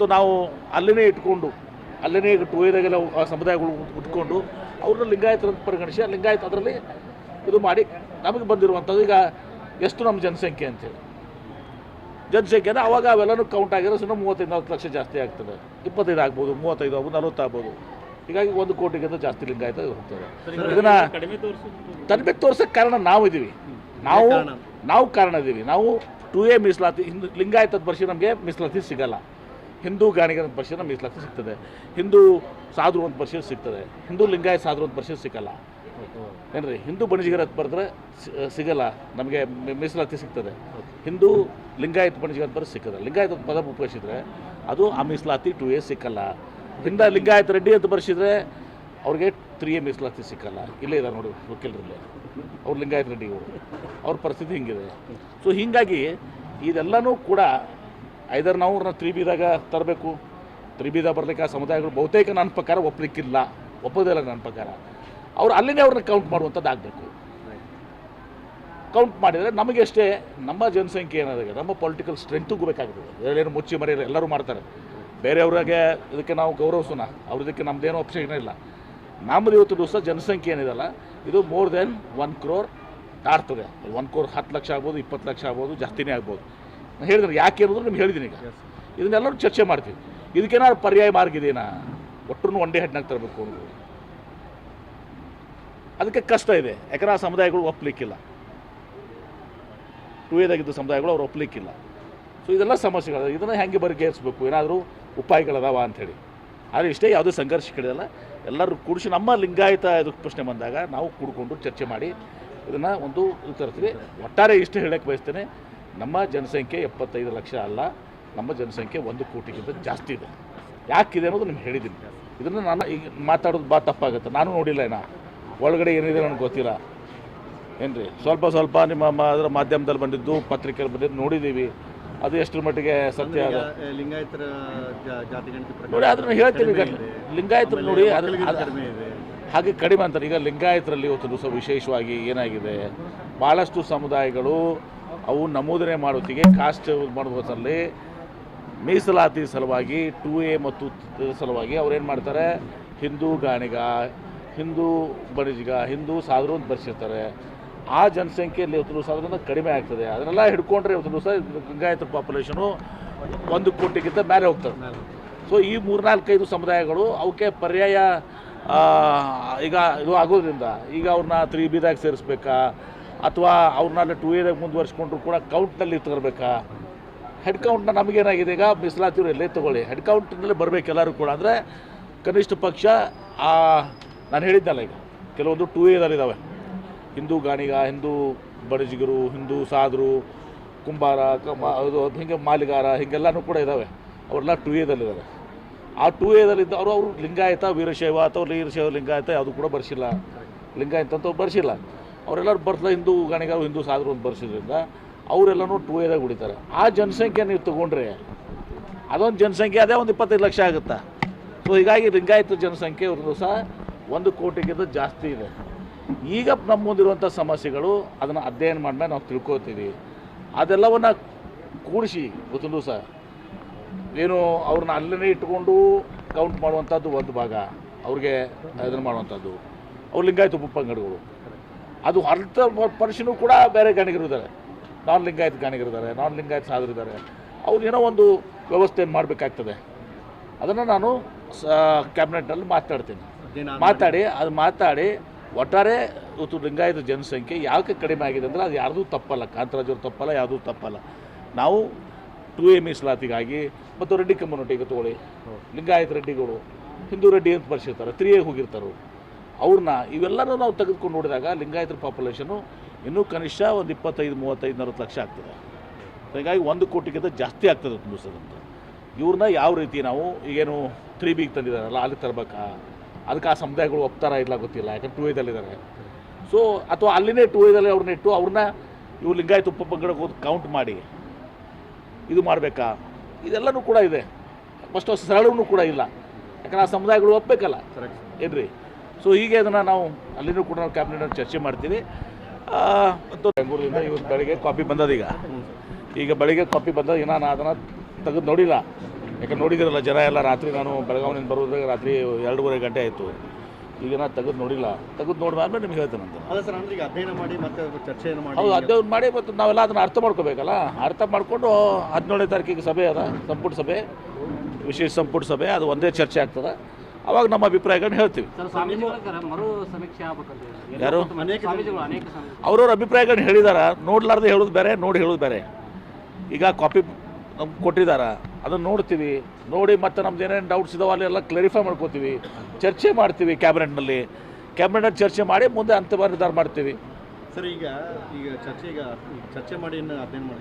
ಮತ್ತು ನಾವು ಅಲ್ಲಿನೇ ಇಟ್ಕೊಂಡು ಅಲ್ಲಿನೇ ಟೂ ಏರಿಯಾಗೆಲ್ಲ ಸಮುದಾಯಗಳು ಉಟ್ಕೊಂಡು ಅವ್ರನ್ನ ಲಿಂಗಾಯತರಂತ ಪರಿಗಣಿಸಿ ಲಿಂಗಾಯತ ಅದರಲ್ಲಿ ಇದು ಮಾಡಿ ನಮಗೆ ಬಂದಿರುವಂಥದ್ದು ಈಗ ಎಷ್ಟು ನಮ್ಮ ಜನಸಂಖ್ಯೆ ಅಂತೇಳಿ. ಜನಸಂಖ್ಯೆ ಅಂದರೆ ಅವಾಗ ಅವೆಲ್ಲನೂ ಕೌಂಟ್ ಆಗಿರೋ ಸುಮ್ಮನೆ ಮೂವತ್ತೈದು ನಲ್ವತ್ತು ಲಕ್ಷ ಜಾಸ್ತಿ ಆಗ್ತದೆ. ಇಪ್ಪತ್ತೈದು ಆಗ್ಬೋದು ಮೂವತ್ತೈದು ಆಗ್ಬೋದು ನಲ್ವತ್ತು ಆಗ್ಬೋದು. ಹೀಗಾಗಿ ಒಂದು ಕೋಟಿಗಿಂತ ಜಾಸ್ತಿ ಲಿಂಗಾಯತ ಹೋಗ್ತದೆ. ಇದನ್ನು ಕಡಿಮೆ ತೋರ್ಸೋಕ್ಕೆ ಕಾರಣ ನಾವು ಇದ್ದೀವಿ ನಾವು ನಾವು ಕಾರಣ ಇದ್ದೀವಿ ನಾವು ಟು ಎ ಮೀಸಲಾತಿ ಹಿಂದೂ ಲಿಂಗಾಯತದ ವರ್ಷ ನಮಗೆ ಮೀಸಲಾತಿ ಸಿಗಲ್ಲ. ಹಿಂದೂ ಗಾಣಿಗರ ನಮಗೆ ಮೀಸಲಾತಿ ಸಿಗ್ತದೆ. ಹಿಂದೂ ಸಾಧು ಅಂತ ವರ್ಷ ಸಿಗ್ತದೆ. ಹಿಂದೂ ಲಿಂಗಾಯತ ಸಾಧು ಅಂತ ವರ್ಷ ಸಿಗಲ್ಲ. ಏನ್ರಿ? ಹಿಂದೂ ಬಣಜಿಗರ ಅಂತ ಬರೆದ್ರೆ ಸಿಗಲ್ಲ. ನಮಗೆ ಮೀಸಲಾತಿ ಸಿಗ್ತದೆ. ಹಿಂದೂ ಲಿಂಗಾಯತ್ ಬಣಿಜಿಗರ ಬರೆದು ಸಿಕ್ಕದೆ ಲಿಂಗಾಯತ್ ಪದ ಉಪಯೋಗಿಸಿದ್ರೆ ಅದು ಆ ಮೀಸಲಾತಿ ಟು ಎ ಸಿಕ್ಕಲ್ಲ. ಹಿಂದ ಲಿಂಗಾಯತ್ ರೆಡ್ಡಿ ಅಂತ ಬರೆಸಿದ್ರೆ ಅವ್ರಿಗೆ ತ್ರೀ ಎ ಮೀಸಲಾತಿ ಸಿಕ್ಕಲ್ಲ. ಇಲ್ಲೇ ಇದ್ದಾರೆ ನೋಡಿ ವಕೀಲರಲ್ಲಿ. ಅವ್ರು ಲಿಂಗಾಯತ್ ರೆಡ್ಡಿ ಅವ್ರ ಪರಿಸ್ಥಿತಿ ಹಿಂಗಿದೆ. ಸೊ ಹೀಗಾಗಿ ಇದೆಲ್ಲನೂ ಕೂಡ ಐದರ್ ನಾವು ಅವ್ರನ್ನ ತ್ರಿ ಬಿದಾಗ ತರಬೇಕು. ತ್ರಿ ಬಿದ ಬರಲಿಕ್ಕೆ ಆ ಸಮುದಾಯಗಳು ಬಹುತೇಕ ನನ್ನ ಪ್ರಕಾರ ಒಪ್ಪಲಿಕ್ಕಿಲ್ಲ ಒಪ್ಪೋದಿಲ್ಲ ನನ್ನ ಪ್ರಕಾರ. ಅವ್ರು ಅಲ್ಲಿನೇ ಅವ್ರನ್ನ ಕೌಂಟ್ ಮಾಡುವಂಥದ್ದು ಆಗಬೇಕು. ಕೌಂಟ್ ಮಾಡಿದರೆ ನಮಗೆಷ್ಟೇ ನಮ್ಮ ಜನಸಂಖ್ಯೆ ಏನಾದಾಗ ನಮ್ಮ ಪೊಲಿಟಿಕಲ್ ಸ್ಟ್ರೆಂತ್ಗೂ ಬೇಕಾಗ್ತದೆ. ಇದರಲ್ಲೇನು ಮುಚ್ಚಿ ಮರೆಯಲ್ಲ, ಎಲ್ಲರೂ ಮಾಡ್ತಾರೆ. ಬೇರೆಯವ್ರಿಗೆ ಇದಕ್ಕೆ ನಾವು ಗೌರವಿಸೋಣ. ಅವ್ರ ಇದಕ್ಕೆ ನಮ್ಮದೇನೋ ಇಲ್ಲ. ನಮ್ಮದು ಇವತ್ತು ದಿವಸ ಜನಸಂಖ್ಯೆ ಏನಿದೆಲ್ಲ ಇದು ಮೋರ್ ದೆನ್ ಒನ್ ಕ್ರೋರ್ ದಾಟ್ತದೆ ಒನ್ ಕ್ರೋರ್ ಹತ್ತು ಲಕ್ಷ ಆಗ್ಬೋದು, ಇಪ್ಪತ್ತು ಲಕ್ಷ ಆಗ್ಬೋದು, ಜಾಸ್ತಿನೇ ಆಗ್ಬೋದು. ಹೇಳಿದ್ರೆ ಯಾಕೆ ಇರೋದು ನಿಮ್ಗೆ ಹೇಳಿದ್ದೀನಿ ಈಗ. ಇದನ್ನೆಲ್ಲರೂ ಚರ್ಚೆ ಮಾಡ್ತೀವಿ. ಇದಕ್ಕೇನಾದ್ರು ಪರ್ಯಾಯ ಮಾರ್ಗ ಇದೆಯಾ ಒಟ್ಟರು ಒಂದೇ ಹೆಡ್ನಾಗ ತರಬೇಕು ಅನ್ನೋದು ಅದಕ್ಕೆ ಕಷ್ಟ ಇದೆ. ಯಾಕಂದ್ರೆ ಆ ಸಮುದಾಯಗಳು ಒಪ್ಪಲಿಕ್ಕಿಲ್ಲ ಟೂ ಎದಾಗಿದ್ದ ಸಮುದಾಯಗಳು ಅವ್ರು ಒಪ್ಪಲಿಕ್ಕಿಲ್ಲ ಸೊ ಇದೆಲ್ಲ ಸಮಸ್ಯೆಗಳು. ಇದನ್ನು ಹೆಂಗೆ ಬಗೆಹರಿಸ್ಬೇಕು? ಏನಾದರೂ ಉಪಾಯಗಳದಾವ ಅಂಥೇಳಿ. ಆದರೆ ಇಷ್ಟೇ ಯಾವುದೇ ಸಂಘರ್ಷಗಳಿಲ್ಲ. ಎಲ್ಲರೂ ಕೂಡಿಸಿ ನಮ್ಮ ಲಿಂಗಾಯತ ಇದು ಪ್ರಶ್ನೆ ಬಂದಾಗ ನಾವು ಕೂಡಿಕೊಂಡು ಚರ್ಚೆ ಮಾಡಿ ಇದನ್ನು ಒಂದು ಇದು ತರ್ತೀವಿ. ಒಟ್ಟಾರೆ ಇಷ್ಟು ಹೇಳಕ್ಕೆ ಬಯಸ್ತೇನೆ. ನಮ್ಮ ಜನಸಂಖ್ಯೆ ಎಪ್ಪತ್ತೈದು ಲಕ್ಷ ಅಲ್ಲ ನಮ್ಮ ಜನಸಂಖ್ಯೆ ಒಂದು ಕೋಟಿಗಿಂತ ಜಾಸ್ತಿ ಇದೆ. ಯಾಕಿದೆ ಅನ್ನೋದು ನಿಮ್ಗೆ ಹೇಳಿದ್ದೀನಿ. ಇದನ್ನು ನಾನು ಈಗ ಮಾತಾಡೋದು ಭಾಳ ತಪ್ಪಾಗುತ್ತೆ. ನಾನು ನೋಡಿಲ್ಲ ಏನ ಒಳಗಡೆ ಏನಿದೆ ನನಗೆ ಗೊತ್ತಿಲ್ಲ. ಏನ್ರಿ? ಸ್ವಲ್ಪ ಸ್ವಲ್ಪ ನಿಮ್ಮ ಅದರ ಮಾಧ್ಯಮದಲ್ಲಿ ಬಂದಿದ್ದು ಪತ್ರಿಕೆಯಲ್ಲಿ ಬಂದಿದ್ದು ನೋಡಿದ್ದೀವಿ. ಅದು ಎಷ್ಟರ ಮಟ್ಟಿಗೆ ಸತ್ಯ ಅದ? ಲಿಂಗಾಯತರ ನೋಡಿ ಅದನ್ನು ಹೇಳ್ತೀನಿ ಈಗ. ಲಿಂಗಾಯತರು ನೋಡಿ ಹಾಗೆ ಕಡಿಮೆ ಅಂತಾರೆ. ಈಗ ಲಿಂಗಾಯತರಲ್ಲಿ ಇವತ್ತು ದಿವಸ ವಿಶೇಷವಾಗಿ ಏನಾಗಿದೆ? ಭಾಳಷ್ಟು ಸಮುದಾಯಗಳು ಅವು ನಮೂದನೆ ಮಾಡೋತ್ತಿಗೆ ಕಾಸ್ಟ್ ಮಾಡುವುದರಲ್ಲಿ ಮೀಸಲಾತಿ ಸಲುವಾಗಿ ಟೂ ಎ ಮತ್ತು ಸಲುವಾಗಿ ಅವ್ರೇನು ಮಾಡ್ತಾರೆ? ಹಿಂದೂ ಗಾಣಿಗ, ಹಿಂದೂ ಬಣಿಜಿಗ, ಹಿಂದೂ ಸಾಧರು ಅಂತ ಬರ್ಸಿರ್ತಾರೆ. ಆ ಜನಸಂಖ್ಯೆಯಲ್ಲಿ ಇವತ್ತು ದಿವಸ ಅದರಿಂದ ಕಡಿಮೆ ಆಗ್ತದೆ. ಅದನ್ನೆಲ್ಲ ಹಿಡ್ಕೊಂಡ್ರೆ ಇವತ್ತು ದಿವಸ ಲಿಂಗಾಯತ ಪಾಪ್ಯುಲೇಷನು ಒಂದು ಕೋಟಿಗಿಂತ ಮೇಲೆ ಹೋಗ್ತದೆ. ಸೊ ಈ ಮೂರ್ನಾಲ್ಕೈದು ಸಮುದಾಯಗಳು ಅವಕ್ಕೆ ಪರ್ಯಾಯ ಈಗ ಇದು ಆಗೋದ್ರಿಂದ ಈಗ ಅವ್ರನ್ನ ತ್ರೀ ಬಿದಾಗ ಸೇರಿಸ್ಬೇಕಾ? ಅಥವಾ ಅವ್ರನ್ನೆಲ್ಲ ಟೂ ಇಯರ್ದಾಗ ಮುಂದುವರ್ಸ್ಕೊಂಡ್ರು ಕೂಡ ಕೌಂಟ್ನಲ್ಲಿ ತರಬೇಕಾ ಹೆಡ್ ಕೌಂಟ್ನ ನಮಗೇನಾಗಿದೆ ಈಗ? ಮೀಸಲಾತಿಯವರು ಎಲ್ಲೇ ತೊಗೊಳ್ಳಿ. ಹೆಡ್ ಕೌಂಟ್ನಲ್ಲಿ ಬರಬೇಕು ಎಲ್ಲರೂ ಕೂಡ. ಅಂದರೆ ಕನಿಷ್ಠ ಪಕ್ಷ, ಆ, ನಾನು ಹೇಳಿದ್ದಲ್ಲ ಈಗ, ಕೆಲವೊಂದು ಟೂ ಇದ್ದಾವೆ ಹಿಂದೂ ಗಾಣಿಗ, ಹಿಂದೂ ಬಡಜಿಗರು, ಹಿಂದೂ ಸಾಧರು ಕುಂಬಾರ, ಕಮ, ಅದು ಹಿಂಗೆ ಮಾಲಿಗಾರ, ಹೀಗೆಲ್ಲನೂ ಕೂಡ ಇದ್ದಾವೆ ಅವರೆಲ್ಲ ಟೂ ಎದಲ್ಲಿದ್ದಾರೆ ಆ ಟೂ ಎದಲ್ಲಿದ್ದ ಅವರು ಅವರು ಲಿಂಗಾಯತ, ವೀರಶೈವ ಅಥವಾ ವೀರಶೈವ ಲಿಂಗಾಯತ ಯಾವುದು ಕೂಡ ಬರ್ಸಿಲ್ಲ. ಲಿಂಗಾಯತ ಅಂತ ಬರ್ಸಿಲ್ಲ. ಅವರೆಲ್ಲರೂ ಬರ್ಸಲ ಹಿಂದೂ ಗಣಿಗಾರು ಹಿಂದೂ ಸಾಧರು ಅಂತ ಬರ್ಸಿದ್ರಿಂದ ಅವರೆಲ್ಲನೂ ಟೂ ಏದಾಗ ಉಳಿತಾರೆ. ಆ ಜನಸಂಖ್ಯೆ ನೀವು ತೊಗೊಂಡ್ರೆ ಅದೊಂದು ಜನಸಂಖ್ಯೆ, ಅದೇ ಒಂದು ಇಪ್ಪತ್ತೈದು ಲಕ್ಷ ಆಗುತ್ತೆ? ಸೊ ಹೀಗಾಗಿ ಲಿಂಗಾಯತ ಜನಸಂಖ್ಯೆ ಇವ್ರದ್ದು ಸಹ ಒಂದು ಕೋಟಿಗಿಂತ ಜಾಸ್ತಿ ಇದೆ. ಈಗ ನಮ್ಮ ಮುಂದಿರುವಂಥ ಸಮಸ್ಯೆಗಳು ಅದನ್ನು ಅಧ್ಯಯನ ಮಾಡಿದ್ಮೇಲೆ ನಾವು ತಿಳ್ಕೊತೀವಿ ಅದೆಲ್ಲವನ್ನ ಕೂಡಿಸಿ ಗೊತ್ತಿಂದು ಸಹ ಏನು ಅವ್ರನ್ನ ಅಲ್ಲೇ ಇಟ್ಕೊಂಡು ಕೌಂಟ್ ಮಾಡುವಂಥದ್ದು ಒಂದು ಭಾಗ. ಅವ್ರಿಗೆ ಇದನ್ನು ಮಾಡುವಂಥದ್ದು ಅವ್ರು ಲಿಂಗಾಯತ ಉಪಪಂಗಡಗಳು ಅದು ಅರ್ಧ ಪರ್ಶನೂ ಕೂಡ ಬೇರೆ ಗಾಣಿಗರು ಇದ್ದಾರೆ ನಾನ್ ಲಿಂಗಾಯತ್ ಗಣಿಗರಿದ್ದಾರೆ ನಾನ್ ಲಿಂಗಾಯತ್ ಸಾಧರು ಇದ್ದಾರೆ ಅವ್ರು ಏನೋ ಒಂದು ವ್ಯವಸ್ಥೆಯನ್ನು ಮಾಡಬೇಕಾಗ್ತದೆ. ಅದನ್ನು ನಾನು ಸ ಕ್ಯಾಬಿನೆಟ್ನಲ್ಲಿ ಮಾತಾಡ್ತೀನಿ. ಮಾತಾಡಿ ಅದು ಮಾತಾಡಿ ಒಟ್ಟಾರೆ ಇವತ್ತು ಲಿಂಗಾಯತ ಜನಸಂಖ್ಯೆ ಯಾಕೆ ಕಡಿಮೆ ಆಗಿದೆ ಅಂದರೆ ಅದು ಯಾರ್ದೂ ತಪ್ಪಲ್ಲ. ಕಾಂತರಾಜವ್ರು ತಪ್ಪಲ್ಲ ಯಾವುದೂ ತಪ್ಪಲ್ಲ. ನಾವು ಟು ಎ ಮೀಸಲಾತಿಗಾಗಿ ಮತ್ತು ರೆಡ್ಡಿ ಕಮ್ಯುನಿಟಿಗೆ ತಗೊಳ್ಳಿ. ಲಿಂಗಾಯತ ರೆಡ್ಡಿಗಳು ಹಿಂದೂ ರೆಡ್ಡಿ ಅಂತ ಬರ್ಸಿರ್ತಾರೆ ತ್ರೀ ಎ ಹೋಗಿರ್ತಾರೆ. ಅವ್ರನ್ನ ಇವೆಲ್ಲನೂ ನಾವು ತೆಗೆದುಕೊಂಡು ನೋಡಿದಾಗ ಲಿಂಗಾಯತರ ಪಾಪ್ಯುಲೇಷನು ಇನ್ನೂ ಕನಿಷ್ಠ ಒಂದು ಇಪ್ಪತ್ತೈದು ಮೂವತ್ತೈದು ನಲ್ವತ್ತು ಲಕ್ಷ ಆಗ್ತದೆ. ಹೀಗಾಗಿ ಒಂದು ಕೋಟಿಗಿಂತ ಜಾಸ್ತಿ ಆಗ್ತದೆ ತುಂಬಿಸೋದಂತ ಇವ್ರನ್ನ ಯಾವ ರೀತಿ ನಾವು ಈಗೇನು ತ್ರೀ ಬಿಗೆ ತಂದಿದ್ದಾರಲ್ಲ ಅಲ್ಲಿ ತರಬೇಕಾ? ಅದಕ್ಕೆ ಆ ಸಮುದಾಯಗಳು ಒಪ್ತಾರ ಇಲ್ಲ ಗೊತ್ತಿಲ್ಲ ಯಾಕಂದ್ರೆ ಟೂ ಇದಲ್ಲಿದ್ದಾರೆ ಸೊ ಅಥವಾ ಅಲ್ಲಿನೇ ಟೂ ಏದಲ್ಲಿ ಅವ್ರನ್ನ ಇಟ್ಟು ಅವ್ರನ್ನ ಇವು ಲಿಂಗಾಯತ ಉಪಪಂಗಡಕ್ಕೆ ಹೋಗಿ ಕೌಂಟ್ ಮಾಡಿ. ಇದು ಮಾಡಬೇಕಾ? ಇದೆಲ್ಲನೂ ಕೂಡ ಇದೆ. ಫಸ್ಟ್ ಸರಳವೂ ಕೂಡ ಇಲ್ಲ. ಯಾಕಂದ್ರೆ ಆ ಸಮುದಾಯಗಳು ಒಪ್ಪಬೇಕಲ್ಲ. ಏನ್ರಿ? ಸೊ ಹೀಗೆ ಅದನ್ನು ನಾವು ಅಲ್ಲಿನೂ ಕೂಡ ನಾವು ಕ್ಯಾಬಿನೆಟ್ ಚರ್ಚೆ ಮಾಡ್ತೀವಿ. ಬೆಂಗಳೂರಿಂದ ಇವತ್ತು ಬೆಳಿಗ್ಗೆ ಕಾಪಿ ಬಂದದ ಈಗ. ಈಗ ಬೆಳಿಗ್ಗೆ ಕಾಪಿ ಬಂದದ ಇನ್ನು ನಾನು ಅದನ್ನು ತೆಗೆದು ನೋಡಿಲ್ಲ. ಯಾಕಂದ್ರೆ ನೋಡಿದಿರಲ್ಲ ಜನ ಎಲ್ಲ ರಾತ್ರಿ ನಾನು ಬೆಳಗಾವಿನಿಂದ ಬರೋದಾಗ ರಾತ್ರಿ ಎರಡೂವರೆ ಗಂಟೆ ಆಯಿತು. ಈಗ ನಾನು ತೆಗೆದು ನೋಡಿಲ್ಲ. ತೆಗೆದು ನೋಡಿದ್ಮೇಲೆ ನಿಮ್ಗೆ ಹೇಳ್ತೇನೆ ಅಂತ ಅಧ್ಯಯನ ಮಾಡಿ ಮತ್ತೆ ಚರ್ಚೆಯನ್ನು ಮಾಡಿ ಹೌದು ಅಧ್ಯಯನ ಮಾಡಿ ಮತ್ತು ನಾವೆಲ್ಲ ಅದನ್ನು ಅರ್ಥ ಮಾಡ್ಕೋಬೇಕಲ್ಲ. ಅರ್ಥ ಮಾಡಿಕೊಂಡು ಹದಿನೇಳನೇ ತಾರೀಕಿಗೆ ಸಭೆ ಅದ ಸಂಪುಟ ಸಭೆ ವಿಶೇಷ ಸಂಪುಟ ಸಭೆ ಅದು ಒಂದೇ ಚರ್ಚೆ ಆಗ್ತದೆ. ಅವಾಗ ನಮ್ಮ ಅಭಿಪ್ರಾಯಗಳನ್ನ ಹೇಳ್ತೀವಿ. ಸರ್ ಸ್ವಾಮೀಜಿಗಳ ಮರು ಸಮೀಕ್ಷೆ ಆಗ್ಬೇಕಂತ ಯಾರು? ಅವ್ರವ್ರ ಅಭಿಪ್ರಾಯಗಳನ್ನ ಹೇಳಿದಾರ. ನೋಡ್ಲಾರ್ದೆ ಹೇಳೋದು ಬೇರೆ ನೋಡಿ ಹೇಳೋದು ಬೇರೆ. ಈಗ ಕಾಪಿ ನಮ್ಗೆ ಕೊಟ್ಟಿದ್ದಾರೆ ಅದನ್ನು ನೋಡ್ತೀವಿ. ನೋಡಿ ಮತ್ತೆ ನಮ್ದು ಏನೇನು ಡೌಟ್ಸ್ ಇದಾವೆ ಎಲ್ಲ ಕ್ಲಾರಿಫೈ ಮಾಡ್ಕೋತೀವಿ. ಚರ್ಚೆ ಮಾಡ್ತೀವಿ ಕ್ಯಾಬಿನೆಟ್ನಲ್ಲಿ ಕ್ಯಾಬಿನೆಟ್ ಚರ್ಚೆ ಮಾಡಿ ಮುಂದೆ ಅಂತಿಮ ನಿರ್ಧಾರ ಮಾಡ್ತೀವಿ. ಸರ್ ಈಗ ಈಗ ಚರ್ಚೆ ಈಗ ಚರ್ಚೆ ಮಾಡಿ ಅಧ್ಯಯನ ಮಾಡಿ